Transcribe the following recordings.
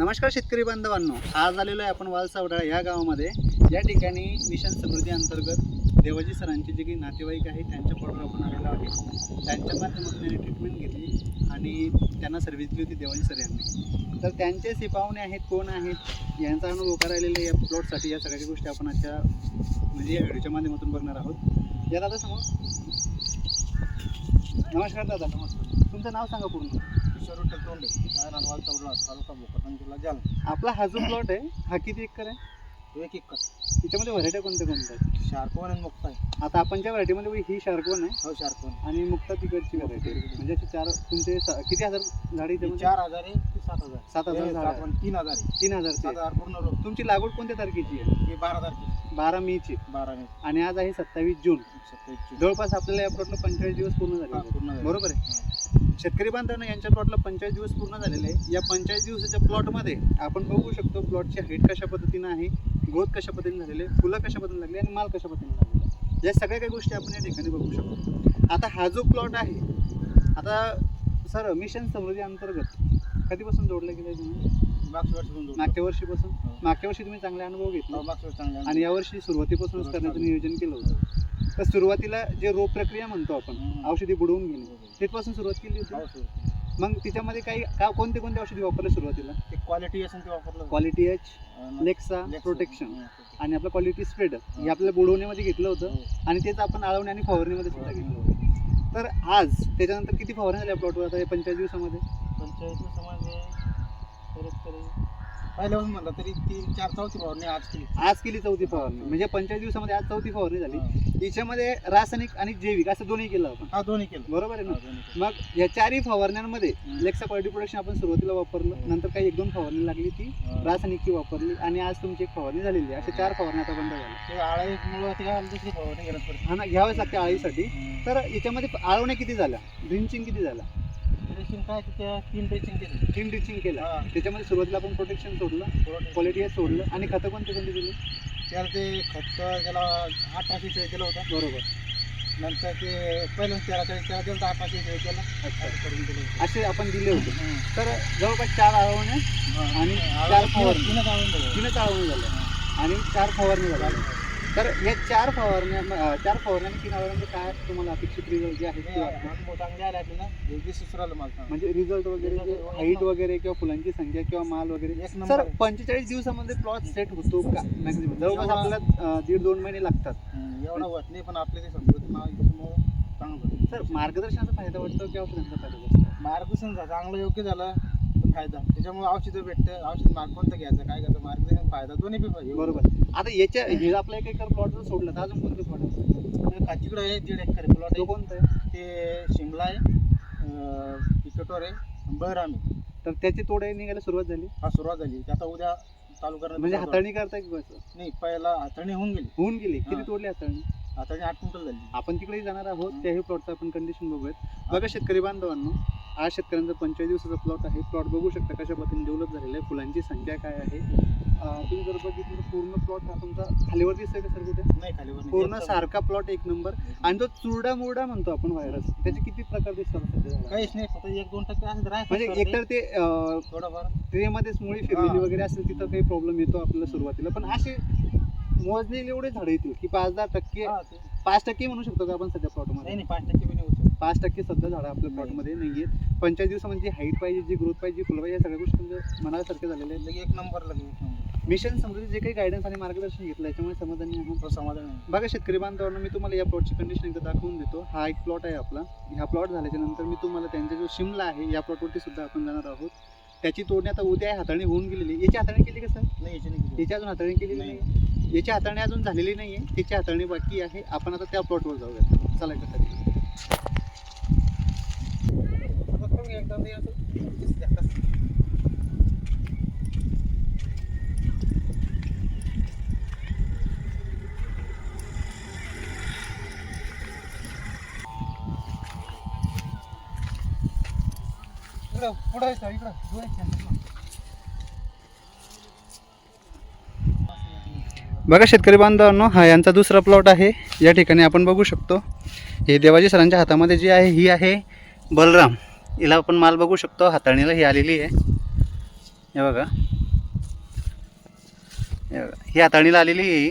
नमस्कार शेतकरी बांधवांनो. आज आलेलो आहे आपण वालसावडा या गावामध्ये. या ठिकाणी मिशन समृद्धी अंतर्गत देवाजी सरांचे जे काही नातेवाईक आहेत त्यांच्या प्लॉटवर आपण आलेलो आहे त्यांच्या माध्यमातून त्यांनी ट्रीटमेंट घेतली आणि त्यांना सर्व्हिस दिली होती देवाजी सर यांनी. तर त्यांचे पाहुणे आहेत कोण आहेत यांचा अनुभव करायलेला या प्लॉटसाठी या सगळ्या गोष्टी आपण आजच्या म्हणजे या व्हिडिओच्या माध्यमातून बघणार आहोत. या दादा समोर नमस्कार दादा. नमस्कार तुमचं नाव सांगा पूर्ण. किशोर विठ्ठल तोंडे काय रानवाल चौला तालुका भोकरदन जिल्हा जालना. आपला हा जो प्लॉट आहे हा किती एकर आहे? एक एक त्याच्यामध्ये व्हरायटी कोणत्या कोणत्या आहेत? शार्पवन आणि मुक्ता आहे. आता आपण ज्या व्हरायटीमध्ये ही शार्कवन आहे. हो शार्पवन आणि मुक्ता तिकडची व्हरायटी म्हणजे अशी चार तुमचे सा- किती हजार झाडे ही त्यामध्ये चार हजार आहे की सात हजार. सात हजार हे झाडं आहे. आपण तीन हजार आहे. तीन सात हजार पूर्ण रोप. तुमची लागवड कोणत्या तारखेची आहे? ही बारा तारखे बारा मेची. बारा मे. आणि आज आहे सत्तावीस जून. सत्तावीसची जवळपास आपल्याला या प्लॉटला पंचेचाळीस दिवस पूर्ण झाले हा. पूर्ण झाली. बरोबर आहे? शेतकरी बांधवांना यांच्या प्लॉटला पंचेचाळीस दिवस पूर्ण झालेले आहे. या पंचेचाळीस दिवसाच्या प्लॉटमध्ये आपण बघू शकतो प्लॉटची हाईट कशा पद्धतीनं आहे ग्रोथ कशा पद्धतीने झालेली आहे फुलं कशा पद्धतीने लागली आणि माल कशा पद्धतीने लागलेला आहे. या सगळ्या काही गोष्टी आपण या ठिकाणी बघू शकतो. आता हा जो प्लॉट आहे आता सर मिशन समृद्धी अंतर्गत कधीपासून जोडलं गेलं आहे तुम्ही? मागच्या वर्षी दोन मागच्या वर्षीपासून? हो. मागच्या वर्षी तुम्ही चांगले अनुभव घेतला. मागच्या वर्षी चांगले आणि यावर्षी सुरुवातीपासूनच करण्याचं नियोजन केलं होतं. तर सुरुवातीला जे रोग प्रक्रिया म्हणतो आपण. औषधी बुडवून घेणे तिथपासून सुरुवात केली होती हो. मग तिच्यामध्ये काही का कोणते कोणते औषधी वापरले सुरुवातीला क्वालिटी असेल ते वापरलं क्वालिटी एच लेक्सा. प्रोटेक्शन हं. आणि आपलं क्वालिटी स्प्रेड हे आपल्या बुडवण्यामध्ये घेतलं होतं हो. आणि तेच आपण आळवणे आणि फवारणीमध्ये सुद्धा घेतलं होतं तर आज त्याच्यानंतर किती फवारणी झाल्या प्लॉटवर आता या पंचेचाळीस दिवसामध्ये समाज तरी तरी पहिल्यापासून म्हणलं तरी तीन चार चौथी फवारणी आज केली. आज केली चौथी फवारणी म्हणजे पंचेचाळीस दिवसामध्ये आज चौथी फवारणी झाली. याच्यामध्ये रासायनिक आणि जैविक असं दोन्ही केलं आपण. हा दोन्ही केलं. बरोबर आहे ना. मग या चारही फवारण्यांमध्ये. लेक्सा क्वालिटी प्रोडक्शन आपण सुरुवातीला वापरलं. नंतर काही एक दोन फवारणी लागली ती. रासायनिकची वापरली आणि आज तुमची एक फवारणी झालेली आहे. अशा चार फवारण्या आता बंद झाल्या. दुसरी फवारणी पडते हा ना घ्यावंच लागते आळीसाठी. तर याच्यामध्ये आळवण्या किती झाल्या? ड्रिंचिंग किती झाल्या? ड्रेसिंग काय त्या तीन ड्रेसिंग केलं. तीन ड्रिंचिंग केलं. त्याच्यामध्ये सुरुवातीला आपण प्रोटेक्शन सोडलं क्वालिटी सोडलं. आणि खतं कोणती कोणती दिली? त्याला ते खत त्याला अठराशे शेळ केलं होतं. बरोबर. नंतर ते पहिल्यांदा तेरा चाळीस त्याला दिलं अठराशे शेळ केलं. करून दिलं होतं. असे आपण दिले होते. तर जवळपास चार आळवण्या हं. आणि चार फवारणी. तीनच आळून दिलं. तीनच आळवणी झाल्या आणि चार फवारणी झाल्या तर या चार फवारण्या चार फवारण्या तीन आळवण्यांचे काय तुम्हाला अपेक्षित रिझल्ट जे आहेत हे ते वाटतं? चांगले आले हे मला चांगलं. म्हणजे रिझल्ट वगैरे जे हाईट वगैरे किंवा फुलांची संख्या किंवा माल वगैरे. एक सर नंबर. आहे. पंचेचाळीस दिवसामध्ये प्लॉट सेट होतो का मॅक्झिमम जवळपास आपल्याला अं, दीड दोन महिने लागतात. हं, एवढा होत नाही पण आपले ते समृद्धी त्याच्यामुळं चांगलं. सर मार्गदर्शनाचा फायदा वाटतो की औषधांचा फायदा वाटतो? मार्गदर्शन झालं चांगलं योग्य झालं तर फायदा. त्याच्यामुळे औषधं भेटतं औषध मार्ग कोणतं घ्यायचं काय घ्यायचं? मार्गदर्शन फायदा दोन्ही बी पाहिजे बरोबर. आता याच्या हे आपला एक एकर प्लॉट जर सोडलं तर अजून कोणते प्लॉट आहे खाचीकडं आहे दीड एकर प्लॉट आहे. कोणता आहे? ते शिमला आहे अं, पिकेटोर आहे बहराम आहे. तर त्याची तोड निघायला सुरुवात झाली? हा सुरुवात झाली. ते आता उद्या चालू करणार म्हणजे हाताळणी करताय की बस? नाही पहिला हाताळणी होऊन गेली. होऊन गेली. किती. तोडली हाताळणी? हाताळणी आठ क्विंटल झाली. आपण तिकडेही जाणार आहोत त्याही प्लॉटचं आपण कंडिशन बघूयात. बघा शेतकरी बांधवांनो आज शेतकऱ्यांचा पंचेचाळीस दिवसाचा प्लॉट आहे. प्लॉट बघू शकता कशा पद्धतीने डेव्हलप झालेला आहे फुलांची संख्या काय आहे तुम्ही जर बघितलं तर पूर्ण प्लॉट हा तुमचा खालीवर दिसतोय का सर कुठे नाही. पूर्ण सारखा प्लॉट एक नंबर आणि तो चुरडा मुरडा म्हणतो आपण व्हायरस त्याचे किती प्रकार दिसतात सध्या झाडाला? काहीच नाही फक्त एक दोन टक्के असं राहतं म्हणजे. एकतर ते थोडंफार ट्रेमध्येच मुळी फिरलेली हा. वगैरे असेल तिथं काही प्रॉब्लेम येतो आपल्याला सुरुवातीला पण असे मोजलेले एवढे झाडं येतील की पाच दहा टक्के हा, ते- पाच टक्के म्हणू शकतो का आपण सध्या नाही प्लॉटमध्ये नाही पाच टक्के बी नाही. पाच टक्के सध्या झाडं आपल्या प्लॉटमध्ये नाही आहेत पंचेचाळीस दिवसामध्ये जी हाईट पाहिजे जी ग्रोथ पाहिजे जी फुलं पाहिजे या सगळ्या गोष्टी तुमच्या मनासारख्या झालेल्या आहेत लगे एक नंबर लगे एक नंबर मिशन समृद्धी जे काही गायडन्स आणि मार्गदर्शन घेतलं याच्यामुळे समाधानी आहोत. तो समाधान आहे. बघा शेतकरी बांधवांना मी तुम्हाला या प्लॉटची कंडिशन एकदा दाखवून देतो. हा एक प्लॉट आहे आपला. ह्या प्लॉट झाल्याच्यानंतर मी तुम्हाला त्यांचा जो शिमला आहे या प्लॉटवरती सुद्धा आपण जाणार आहोत. त्याची तोडणी आता उद्या हाताळणी होऊन गेलेली. याची हाताळणी केली का सर? नाही याची नाही केली. याची अजून हाताळणी केलेली नाही. याची हाताळणी अजून झालेली नाही आहे त्याची हाताळणी बाकी आहे. आपण आता त्या प्लॉटवर जाऊया चला कसं फक्त एकदा ते असं दिसतं. इकडं पुढं आहे इकडं दोन बघा शेतकरी बांधवांनो हा यांचा दुसरा प्लॉट आहे. या ठिकाणी आपण बघू शकतो. हे देवाजी सरांच्या हातामध्ये जी आहे ही आहे बलराम. हिला आपण माल बघू शकतो. हाताळणीला ही आलेली आहे. हे बघा. हे बघा. ही हाताळणीला आलेली आहे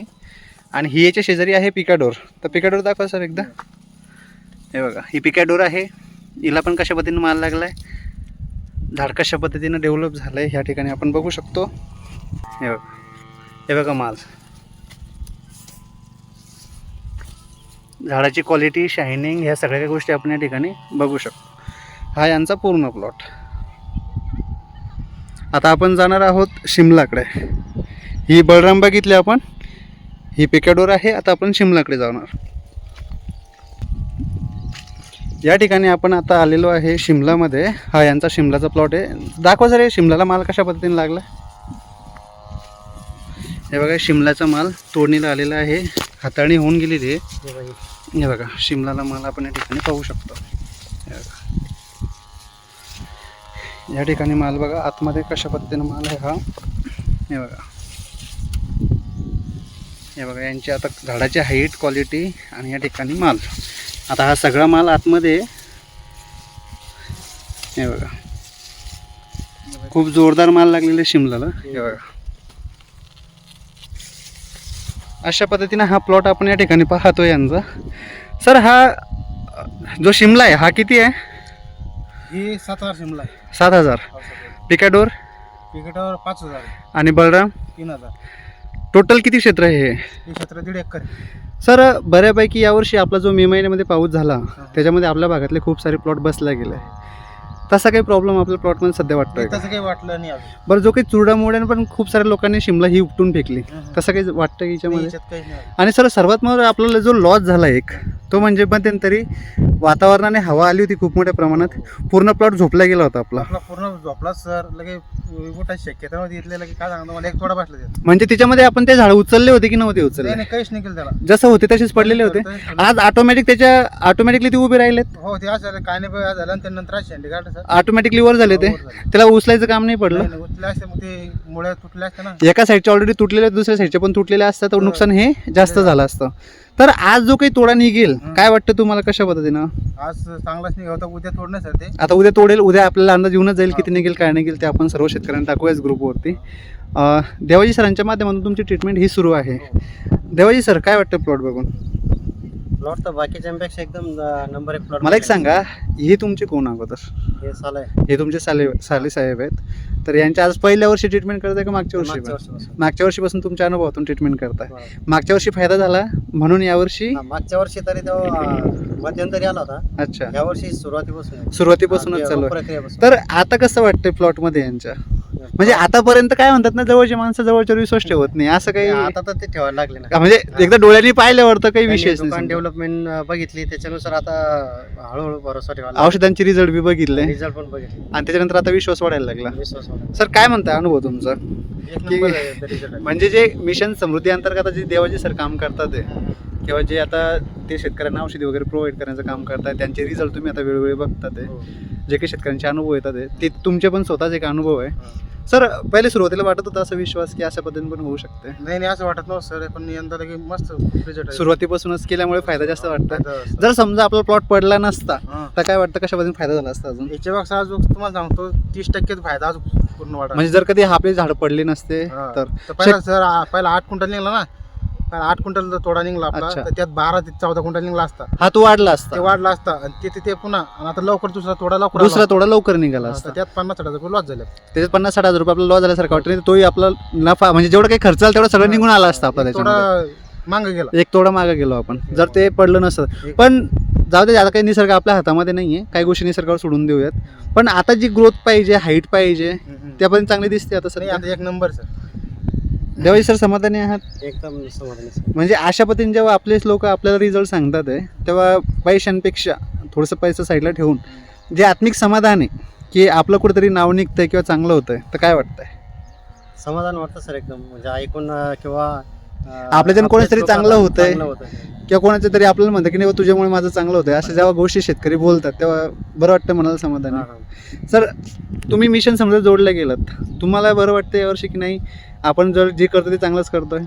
आणि ही याच्या शेजारी आहे पिकाडोर. तर पिकाडोर दाखवा सर एकदा. हे बघा. ही पिकाडोर आहे. हिला पण कशा पद्धतीने माल लागला आहे झाड कशा पद्धतीनं डेव्हलप झालं आहे ह्या ठिकाणी आपण बघू शकतो. हे बघा. हे बघा माल. झाडाची क्वालिटी शायनिंग ह्या सगळ्या काही गोष्टी आपण या ठिकाणी बघू शकतो. हा यांचा पूर्ण प्लॉट आता आपण जाणार आहोत शिमलाकडे. ही बळराम बघितली आपण? ही पिकाडोर आहे. आता आपण शिमलाकडे जाणार. या ठिकाणी आपण आता आलेलो आहे शिमलामध्ये. हा यांचा शिमलाचा प्लॉट आहे. दाखवा जर हे शिमलाला माल कशा पद्धतीने लागला? हे बघा शिमलाचा माल तोडणीला आलेला आहे. हाताळणी होऊन गेलेली आहे. हे बघा. शिमलाला माल आपण या ठिकाणी पाहू शकतो. हे बघा. या ठिकाणी माल बघा आतमध्ये कशा पद्धतीनं माल आहे हा. हे बघा. हे बघा यांची आता झाडाची हाईट क्वालिटी आणि या ठिकाणी माल. आता हा सगळा माल आतमध्ये आहे. हे बघा. खूप जोरदार माल लागलेला आहे शिमलाला. हे बघा. अशा पद्धतीनं हा प्लॉट आपण या ठिकाणी पाहतो यांचा. सर हा जो शिमला आहे हा किती आहे? ही सात हजार शिमला आहे. सात हजार. पिकाडोर? पिकेटावर पाच हजार आहे. आणि बलराम? तीन हजार. टोटल किती क्षेत्र आहे हे? हे क्षेत्र दीड एकर आहे. सर बऱ्यापैकी यावर्षी आपला जो मे महिन्यामध्ये पाऊस झाला त्याच्यामध्ये आपल्या भागातले खूप सारे प्लॉट बसला गेले. तसा काही प्रॉब्लेम आपल्या प्लॉटमध्ये सध्या वाटतोय का? तसं काही वाटलं नाही अजून. बरं जो काही चुरडामुड्यानं पण खूप साऱ्या लोकांनी शिमला ही उपटून फेकली. हम्म. तसं काही वाटतं की नाही, याच्यामध्ये याच्यात काही नाही आणि सर सर्वात महत्त्वाचं आपल्याला जो लॉस झाला एक तो म्हणजे मध्यंतरी वातावरणाने हवा आली होती खूप मोठ्या प्रमाणात. पूर्ण प्लॉट झोपला गेला होता आपला. आपला पूर्ण झोपला सर. लगे उठायची शक्यता नव्हती इथले लगे काय सांगतो मला एक थोडा बसला त्यात. म्हणजे त्याच्यामध्ये आपण ते झाड उचलले होते की नव्हते नाही उचलले? नाही काहीच नाही केलं त्याला. जसं होते तसेच पडलेले होते. आज ऑटोमॅटिक त्याच्या ऑटोमॅटिकली ते उभे राहिलेत. हो ते असं झालं काय नाही बघा झालं आणि त्यानंतर आज शेंडी काढलं सर. ऑटोमॅटिकली वर झाले ते. त्याला उचलायचं काम नाही पडलं? असते ना. एका साईडचे ऑलरेडी तुटलेले आहेत, दुसऱ्या साईडचे पण तुटलेले असतात तर हो. नुकसान हे जास्त झालं असतं. तर आज जो काही तोडा निघेल. काय वाटतं तुम्हाला कशा पद्धतीनं? आज चांगलाच नाही होता उद्या तोडणं सर ते. आता उद्या तोडेल उद्या आपल्याला अंदाज येऊनच जाईल किती निघेल काय निघेल ते आपण सर्व शेतकऱ्यांना टाकूयाच ग्रुपवरती देवाजी सरांच्या माध्यमातून तुमची ट्रीटमेंट ही सुरू आहे. देवाजी सर काय वाटतं प्लॉट बघून? प्लॉट तर बाकीच्यांपेक्षा एकदम नंबर एक प्लॉट मला एक सांगा हे तुमचे कोण अगोदर? हे साल. हे तुमचे साले साले साहेब आहेत. तर यांच्या आज पहिल्या वर्षी ट्रीटमेंट करताय का मागच्या वर्षी मागच्या पण? वर्षीपासून मागच्या वर्षीपासून तुमच्या अनुभवातून ट्रीटमेंट करताय. बरोबर. मागच्या वर्षी फायदा झाला? म्हणून यावर्षी हा, मागच्या वर्षी तरी तो अं, मध्यंतरी आला होता. अच्छा. या वर्षी सुरुवातीपासून आहे. सुरुवातीपासूनच हा, चालू आहे. प्रक्रियापासून. तर आता कसं वाटतंय प्लॉटमध्ये यांच्या? म्हणजे आतापर्यंत काय म्हणतात ना जवळची माणसं जवळच्या विश्वास ठेवत नाही असं काही आता तर ते ठेवायला लागले ना. म्हणजे एकदा डोळ्यांनी पाहिल्यावर तर काही विशेष नाही. डेव्हलपमेंट बघितली त्याच्यानुसार आता हळूहळू भरोसा ठेवायला औषधांची रिझल्ट बी बघितले. रिझल्ट पण बघितले. आणि त्याच्यानंतर आता विश्वास वाढायला लागला. विश्वास. सर काय म्हणताय अनुभव तुमचा. म्हणजे जे मिशन समृद्धी अंतर्गत जे देवाजी सर काम करतात किंवा जे आता ते शेतकऱ्यांना औषधी वगैरे प्रोव्हाइड करण्याचं काम करतात त्यांचे रिझल्ट तुम्ही आता वेळोवेळी बघतात हो. जे काही शेतकऱ्यांचे अनुभव येतात ते. तुमचे पण स्वतःच एक अनुभव आहे. सर पहिले सुरुवातीला वाटत होता असा विश्वास की अशा पद्धतीने पण होऊ शकते नाही नाही असं वाटत नव्हतं सर. पण यंदा लगे मस्त रिझल्ट सुरुवातीपासूनच केल्यामुळे फायदा जास्त वाटतं जर समजा आपला प्लॉट पडला नसता. तर काय वाटतं कशा पद्धतीने फायदा झाला असता अजून? याच्या पेक्षा आज तुम्हाला सांगतो तीस टक्केच फायदा आज पूर्ण वाटा म्हणजे जर कधी आपले झाड पडले नसते. तर पहिला सर पहिला आठ क्विंटल निघला ना आठ क्विंटल तोडा निघला आपला अच्छा. तर त्यात बारा ते चौदा क्विंटल निघला असता. हा तो वाढला ते असता वाढला असता आणि ते ते- ते पुन्हा आणि आता लवकर दुसरा तोडा लवकर दुसरा आला. थोडा लवकर निघाला हा, असता. त्यात पन्नास साठ हजार रुपये लॉस झाले. त्याच्यात पन्नास साठ हजार रुपये आपला लॉस झाल्यासारखं वाटतं. नाही तर तोही आपला नफा म्हणजे जेवढं काही खर्च आला तेवढं सगळं निघून आला असता आपला थोडा त्याच्यामध्ये. मांग गेला. एक तोडा मागे गेलो आपण. जर ते पडलं नसतं. पण जाऊ दे आता काही निसर्ग आपल्या हातामध्ये नाहीये. काही गोष्टी निसर्गावर सोडून देऊयात. पण आता जी ग्रोथ पाहिजे हाईट पाहिजे हम्म, हम्म. त्यापर्यंत चांगली दिसते आता नाही सर आता एक नंबर सर देवाजी सर समाधानी आहात? एकदम समाधानी. म्हणजे अशा पद्धतीने जेव्हा आपलेच लोक आपल्याला रिझल्ट सांगतात आहे तेव्हा पैशांपेक्षा थोडंसं पैसा साईडला ठेवून जे आत्मिक समाधान आहे की आपलं कुठेतरी नाव निघतंय किंवा चांगलं होतंय तर काय वाटतंय? समाधान वाटतं सर एकदम. म्हणजे ऐकून अं, किंवा आपल्याच्यानं कोणाचं तरी चांगलं होतंय. किंवा कोणाचं तरी आपल्याला म्हणतं की नाही बा, तुझ्यामुळे माझं चांगलं होतंय अशा जेव्हा गोष्टी शेतकरी बोलतात तेव्हा बरं वाटतं मनाला समाधान हा. हा. सर तुम्ही मिशन समजा जोडलं गेलात तुम्हाला बरं वाटतं यावर्षी की नाही आपण जर जे करतो ते चांगलंच करतोय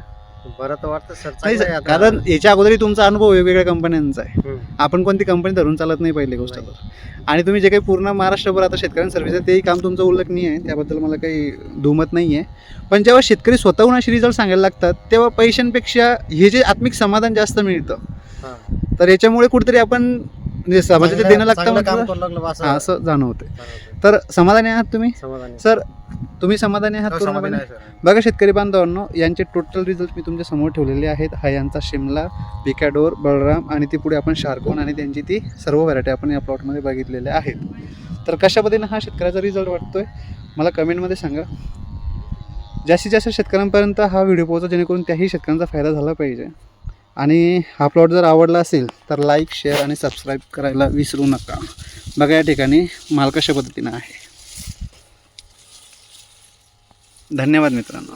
बरं तर वाटतं सर नाही सर. कारण याच्या अगोदरही तुमचा अनुभव वेगवेगळ्या कंपन्यांचा आहे. आपण कोणती कंपनी धरून चालत नाही पहिली गोष्ट तर आणि तुम्ही जे काही पूर्ण महाराष्ट्रभर आता शेतकऱ्यांना सर्व्हिस आहे तेही काम तुमचं उल्लेखनीय आहे त्याबद्दल मला काही दुमत नाही आहे पण जेव्हा शेतकरी स्वतःहून असे रिझल्ट सांगायला लागतात तेव्हा पैशांपेक्षा हे जे आत्मिक समाधान जास्त मिळतं हा. तर याच्यामुळे कुठेतरी आपण म्हणजे समाजाचे चांगलं- देणं लागतं म्हटलं- हा, असं जाणवते. तर समाधानी आहात तुम्ही? समाधानी सर तुम्ही समाधानी आहात हो, समाधानी पूर्णपणे. बघा शेतकरी बांधवांनो यांचे टोटल रिझल्ट मी तुमच्यासमोर ठेवलेले आहेत. हा यांचा शिमला पिकॅडोर बळराम आणि ती पुढे आपण शार्कोन आणि त्यांची ती सर्व व्हरायटी आपण या प्लॉटमध्ये बघितलेल्या आहेत. तर कशा पद्धतीने हा शेतकऱ्याचा रिझल्ट वाटतोय? मला कमेंटमध्ये सांगा. जास्तीत जास्त शेतकऱ्यांपर्यंत हा व्हिडिओ पोहोचा जेणेकरून त्याही शेतकऱ्यांचा फायदा झाला पाहिजे. आणि हा प्लॉट जर आवडला असेल तर लाईक शेअर आणि सबस्क्राईब करायला विसरू नका. बघा या ठिकाणी माल कशा पद्धतीनं आहे. धन्यवाद मित्रांनो.